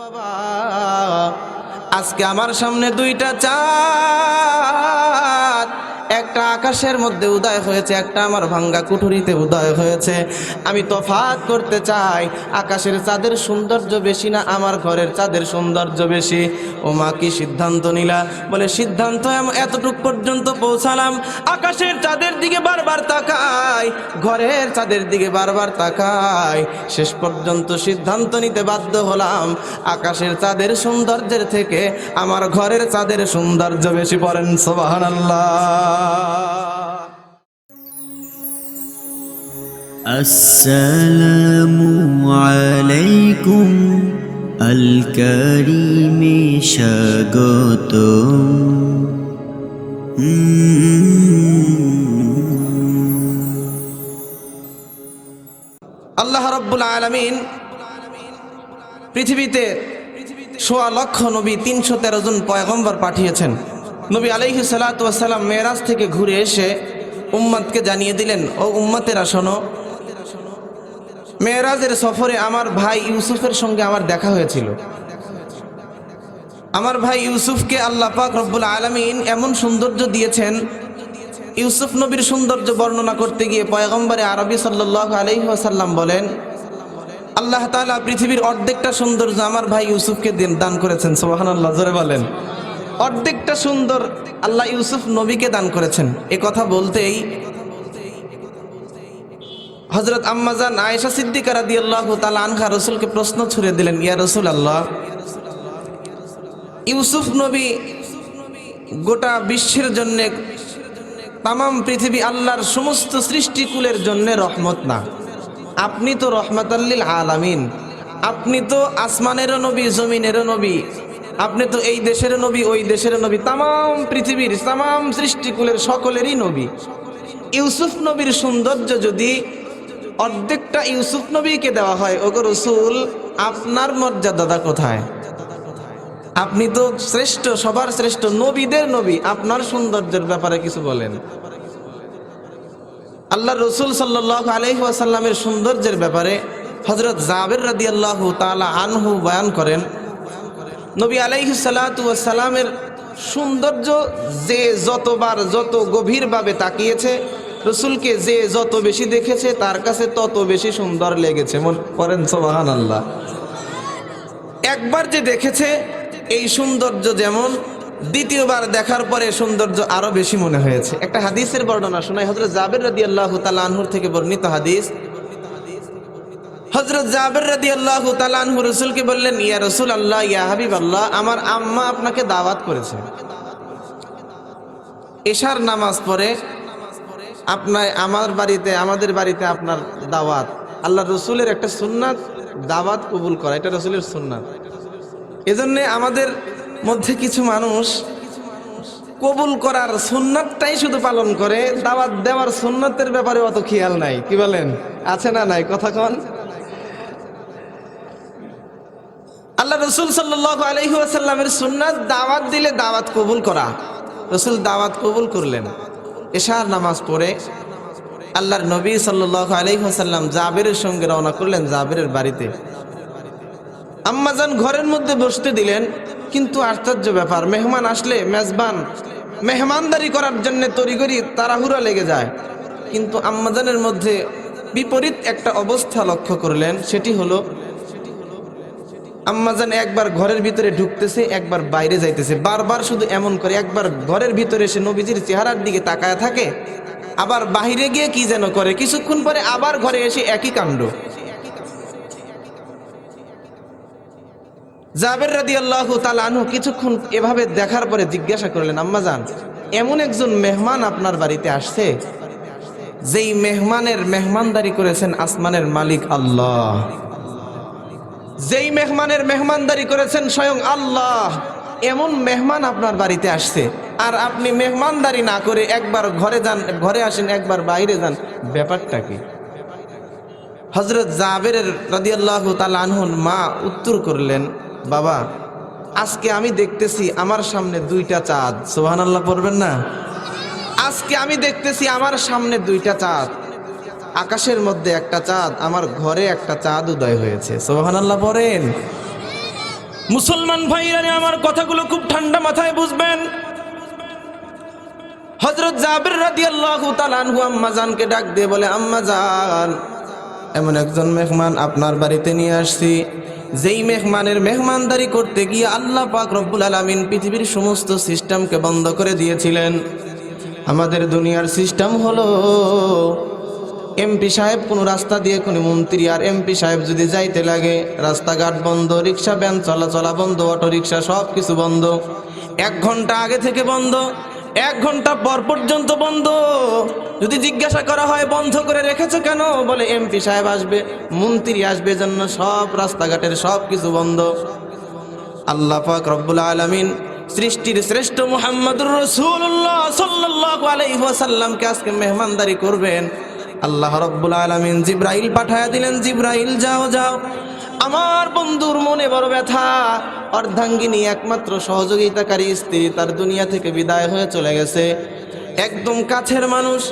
বাবা। আজকে আমার সামনে দুইটা চাঁদ একটা আকাশের মধ্যে উদয় হয়েছে, একটা আমার ভাঙ্গা কুঠুরিতে উদয় হয়েছে। আমি তফাৎ করতে চাই, আকাশের চাঁদের সৌন্দর্য বেশি না, আমার ঘরের চাঁদের সৌন্দর্য বেশি। ও মা, কি সিদ্ধান্ত নিলা? বলে, সিদ্ধান্ত এতটুক পর্যন্ত পৌঁছালাম। আকাশের চাঁদের দিকে বারবার তাকাই, ঘরের চাঁদের দিকে বারবার তাকাই। শেষ পর্যন্ত সিদ্ধান্ত নিতে বাধ্য হলাম। আকাশের চাঁদের সৌন্দর্যের থেকে আমার ঘরের চাঁদের সৌন্দর্য বেশি পড়েন সোবাহান আসসালামু আলাইকুম আল করিমে স্বাগত আল্লাহ রব্বুল আলমিন পৃথিবীতে সোয়া লক্ষ নবী তিনশো তেরো জন পয়গম্বর পাঠিয়েছেন। নবী আলাইহি সালাতাম মেয়েরাজ থেকে ঘুরে এসে উম্মাদকে জানিয়ে দিলেন, ও উম্মাতেরা, শোনো। মেয়েরাজের সফরে আমার ভাই ইউসুফের সঙ্গে আমার দেখা হয়েছিল। আমার ভাই ইউসুফকে আল্লাহ পাক রব্বুল আলমিন এমন সৌন্দর্য দিয়েছেন, ইউসুফ নবীর সৌন্দর্য বর্ণনা করতে গিয়ে পয়গম্বরে আরবি সাল্লাহ আলহিহাসাল্লাম বলেন, আল্লাহ তাআলা পৃথিবীর অর্ধেকটা সৌন্দর্য আমার ভাই ইউসুফকে দিন, দান করেছেন। সোহান আল্লাহ জোরে বলেন। অর্ধেকটা সুন্দর আল্লাহ ইউসুফ নবীকে দান করেছেন। এ কথা বলতেই হজরত আম্মাজান আয়েশা সিদ্দিকা রাদি আল্লাহ তালা আনহা রসুলকে প্রশ্ন ছুড়ে দিলেন, ইয়া রসুল আল্লাহ ইউসুফ নবী গোটা বিশ্বের জন্যে তামাম পৃথিবী আল্লাহর সমস্ত সৃষ্টিকুলের জন্য রহমত না। আপনি তো রহমতাল্লিল আলামিন। আপনি তো আসমানেরও নবী, জমিনেরও নবী। আপনি তো এই দেশের নবী, ওই দেশের নবী, তামাম পৃথিবীর, তামাম সৃষ্টিকুলের সকলেরই নবী। ইউসুফ নবীর সৌন্দর্য যদি অর্ধেকটা ইউসুফ নবীকে দেওয়া হয়, ওগো রসুল, আপনার মর্যাদা কোথায়? আপনি তো শ্রেষ্ঠ, সবার শ্রেষ্ঠ নবীদের নবী, আপনার সৌন্দর্যের ব্যাপারে কিছু বলেন। আল্লাহ রসুল সাল্লাহ আলহিহাসাল্লামের সৌন্দর্যের ব্যাপারে হজরত জাবের রাদি আল্লাহ তালা আনহু বয়ান করেন নবী আলাইহি সালামের সৌন্দর্য যে যতবার যত গভীরভাবে তাকিয়েছে, রসুলকে যে যত বেশি দেখেছে, তার কাছে তত বেশি সুন্দর লেগেছে। মন করেন সোবাহান আল্লাহ একবার যে দেখেছে, এই সৌন্দর্য যেমন, দ্বিতীয়বার দেখার পরে সৌন্দর্য আরও বেশি মনে হয়েছে। একটা হাদিসের বর্ণনা শোনাই হজরত জাবের রাদি আল্লাহ তালানহুর থেকে বর্ণিত হাদিস হজরত জাবের রাদি আল্লাহ তালানহু রসুলকে বললেন, ইয়া রসুল আল্লাহ ইয়া হাবিব আল্লাহ আমার আম্মা আপনাকে দাওয়াত করেছে। এশার নামাজ পড়ে আপনার, আমার বাড়িতে, আমাদের বাড়িতে আপনার দাওয়াত। আল্লাহ রসুলের একটা সুন্নাত দাওয়াত কবুল করা, এটা রসুলের সুন্নাত। এজন্য আমাদের মধ্যে কিছু মানুষ কবুল করার সুন্নাতটাই শুধু পালন করে, দাওয়াত দেওয়ার সুন্নাতের ব্যাপারে অত খেয়াল নাই। কি বলেন? আছে না নাই? কথা কন আল্লাহ রসুল সাল্লাহ আলহিহাসাল্লামের সুন্নাত দাওয়াত দিলে দাওয়াত কবুল করা। রসুল দাওয়াত কবুল করলেন। এশার নামাজ পড়ে আল্লাহর নবী সাল্লাহ আলহিহাসাল্লাম জাবেরের সঙ্গে রওনা করলেন জাবেরের বাড়িতে। আম্মাজান ঘরের মধ্যে বসতে দিলেন, কিন্তু আশ্চর্য ব্যাপার, মেহমান আসলে মেজবান, মেহমানদারি করার জন্য তড়িগড়ি তাড়াহুড়া লেগে যায়। কিন্তু আম্মাজানের মধ্যে বিপরীত একটা অবস্থা লক্ষ্য করলেন, সেটি হলো আম্মাজান একবার ঘরের ভিতরে ঢুকতেছে, একবার বাইরে যাইতেছে। বারবার শুধু এমন করে, একবার ঘরের ভিতরে এসে নবীজির চেহারার দিকে তাকায় থাকে, আবার বাহিরে গিয়ে কি যেন করে, কিছুক্ষণ পরে আবার ঘরে এসে একই কাণ্ড। জাবের রাদি আল্লাহ তালানহু কিছুক্ষণ এভাবে দেখার পরে জিজ্ঞাসা করলেন আম্মাজান এমন একজন মেহমান আপনার বাড়িতে আসছে, যেই মেহমানের মেহমানদারি করেছেন আসমানের মালিক আল্লাহ। যেই মেহমানের মেহমানদারি করেছেন স্বয়ং আল্লাহ, এমন মেহমান আপনার বাড়িতে আসছে। আর আপনি মেহমানদারি না করে একবার ঘরে যান, ঘরে আসেন, একবার বাইরে যান, ব্যাপারটা কি? হজরত জাবের রাদিয়াল্লাহু আনহুর মা উত্তর করলেন, বাবা, আজকে আমি দেখতেছি আমার সামনে দুইটা চাঁদ। সোহান আল্লাহ পড়বেন না? আজকে আমি দেখতেছি আমার সামনে দুইটা চাঁদ। আকাশের মধ্যে একটা চাঁদ, আমার ঘরে একটা চাঁদ উদয় হয়েছে। সোহান আল্লাহ পড়েন মুসলমান ভাইরা আমার কথাগুলো খুব ঠান্ডা মাথায় বুঝবেন। হজরত জাবির রাদিয়াল্লাহু তাআলা আনহু আম্মা জানকে ডাক দিয়ে বলে, আম্মা জান, এমন একজন মেহমান আপনার বাড়িতে নিয়ে আসছি। যেই মেহমানের মেহমানদারি করতে গিয়ে আল্লাহ পাক রব্বুল আলামিন পৃথিবীর সমস্ত সিস্টেমকে বন্ধ করে দিয়েছিলেন। আমাদের দুনিয়ার সিস্টেম হলো এমপি সাহেব কোনো রাস্তা দিয়ে কোনো মন্ত্রী, আর এমপি সাহেব যদি যাইতে লাগে, রাস্তাঘাট বন্ধ, রিক্সা, ভ্যান চলাচলা বন্ধ অটো রিক্সা সব কিছু বন্ধ। এক ঘণ্টা আগে থেকে বন্ধ, এক ঘণ্টা পর পর্যন্ত বন্ধ। যদি জিজ্ঞাসা করা হয়, বন্ধ করে রেখেছো কেন? বলে, এমপি সাহেব আসবে, মন্ত্রী আসবে জন্য সব রাস্তাঘাটের সব কিছু বন্ধ। আল্লাহ পাক রব্বুল আলামিন সৃষ্টির শ্রেষ্ঠ মুহাম্মদুর রাসূলুল্লাহ সাল্লাল্লাহু আলাইহি ওয়াসাল্লামকে আজকে মেহমানদারি করবেন। আল্লাহ রব্বুল আলামিন জিব্রাইল পাঠায়া দিলেন, জিব্রাইল, যাও যাও। আমার বন্ধুর মনে বড় ব্যথা। অর্ধাঙ্গিনী একমাত্র সহযোগিতাকারী স্ত্রী তার দুনিয়া থেকে বিদায় হয়ে চলে গেছে। একদম কাছের মানুষ।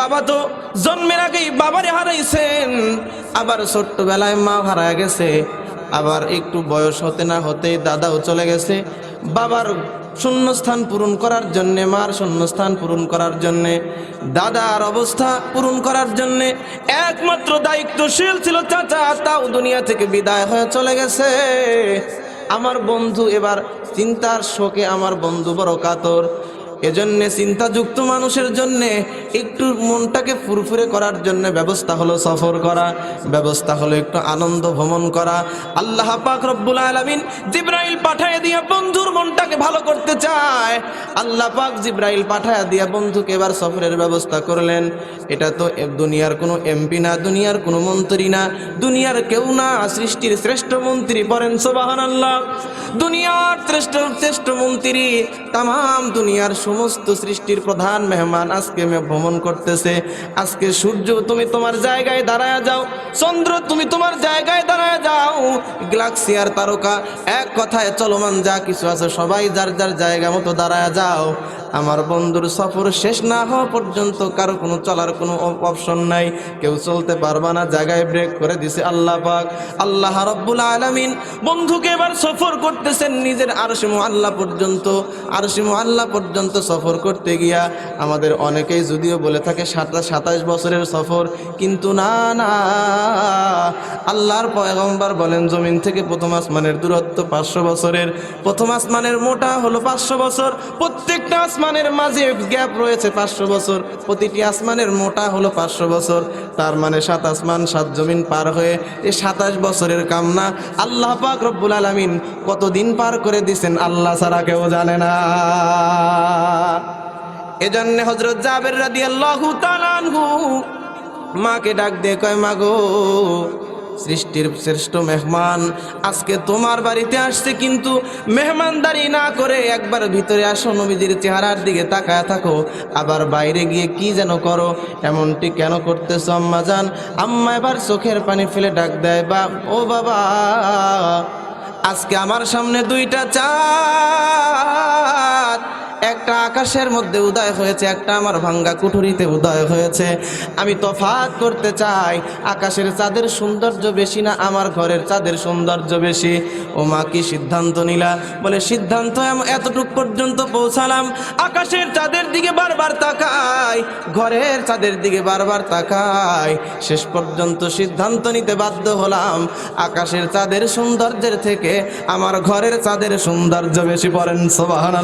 বাবা তো জন্মের আগেই বাবারে হারাইছেন। আবার ছোট্টবেলায় মা হারা গেছে। আবার একটু বয়স হতে না হতেই দাদাও চলে গেছে। বাবার শূন্যস্থান পূরণ করার জন্যে, মার শূন্যস্থান পূরণ করার জন্যে, দাদার অবস্থা পূরণ করার জন্যে একমাত্র দায়িত্বশীল ছিল চাচা, তাও দুনিয়া থেকে বিদায় হয়ে চলে গেছে। আমার বন্ধু এবার চিন্তার শোকে আমার বন্ধু বড় কাতর। এজন্যে চিন্তাযুক্ত মানুষের জন্যে একটু মনটাকে ফুরফুরে করার জন্য ব্যবস্থা হলো সফর করা, ব্যবস্থা হলো একটু আনন্দ ভ্রমণ করা। আল্লাহ পাক রব্বুল আলামিন জিব্রাইল পাঠায় দিয়া বন্ধুর মনটাকে ভালো করতে চায়। আল্লাহ পাক জিব্রাইল পাঠায় দিয়া বন্ধুকে এবার সফরের ব্যবস্থা করলেন। এটা তো দুনিয়ার কোনো এমপি না, দুনিয়ার কোনো মন্ত্রী না, দুনিয়ার কেউ না। সৃষ্টির শ্রেষ্ঠ মন্ত্রী বলেন সোবাহান আল্লাহ দুনিয়ার শ্রেষ্ঠ শ্রেষ্ঠ মন্ত্রী তাম দুনিয়ার সমস্ত সৃষ্টির প্রধান মেহমান আজকে মে ভ্রমণ করতেছে। আজকে সূর্য, তুমি তোমার জায়গায় দাঁড়ায় যাও। চন্দ্র, তুমি তোমার জায়গায় দাঁড়ায় যাও। গ্লাক্সিয়ার তারকা, এক কথায় চলমান যা কিছু আছে, সবাই যার যার জায়গা মতো দাঁড়ায় যাও। আমার বন্ধুর সফর শেষ না হওয়া পর্যন্ত কারও কোনো চলার কোনো অপশন নাই। কেউ চলতে পারবা না, জায়গায় ব্রেক করে দিছে আল্লাহ পাক। আল্লাহ রব্বুল আলামিন বন্ধুকে এবার সফর করতেছেন নিজের আরশিমু আল্লাহ পর্যন্ত। আরশিমু আল্লাহ পর্যন্ত সফর করতে গিয়া আমাদের অনেকেই যদিও বলে থাকে সাতাশ সাতাশ বছরের সফর, কিন্তু না না। আল্লাহর পয়গম্বর বলেন, জমিন থেকে প্রথম আসমানের দূরত্ব পাঁচশো বছরের। প্রথম আসমানের মোটা হলো পাঁচশো বছর, প্রত্যেকটা আসমানের মাঝে গ্যাপ রয়েছে পাঁচশো বছর, প্রতিটি আসমানের মোটা হলো পাঁচশো বছর। তার মানে সাত আসমান, সাত জমিন পার হয়ে এ সাতাশ বছরের কামনা আল্লাহ পাক রব্বুল আলামিন কতদিন পার করে দিছেন, আল্লাহ ছাড়া কেউ জানে না। এজন্য হজরত জাবের রাদিয়াল্লাহু তাআলা আনহু মাকে ডাক দিয়ে কয় মাগো সৃষ্টির শ্রেষ্ঠ মেহমান, আজকে তোমার বাড়িতে আসছে কিন্তু মেহমানদারি না করে একবার ভিতরে আসো, নবীজির চেহারার দিকে তাকায় থাকো। আবার বাইরে গিয়ে কি যেন করো, এমনটি কেন করতেছো, আম্মা জান? আম্মা এবার চোখের পানি ফেলে ডাক দেয়, বা, ও বাবা, আজকে আমার সামনে দুইটা চাঁদ একটা আকাশের মধ্যে উদয় হয়েছে, একটা আমার ভাঙ্গা কুঠুরিতে উদয় হয়েছে। আমি তফাৎ করতে চাই, আকাশের চাঁদের সৌন্দর্য বেশি না, আমার ঘরের চাঁদের সৌন্দর্য বেশি। ও মা, কি সিদ্ধান্ত নিলা? বলে, সিদ্ধান্ত এতটুক পর্যন্ত পৌঁছালাম। আকাশের চাঁদের দিকে বারবার তাকাই, ঘরের চাঁদের দিকে বারবার তাকাই। শেষ পর্যন্ত সিদ্ধান্ত নিতে বাধ্য হলাম। আকাশের চাঁদের সৌন্দর্যের থেকে আমার ঘরের চাঁদের সৌন্দর্য বেশি পড়েন সোবাহান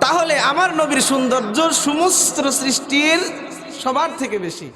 তাহলে আমার নবীর সৌন্দর্য সমস্ত সৃষ্টির সবার থেকে বেশি।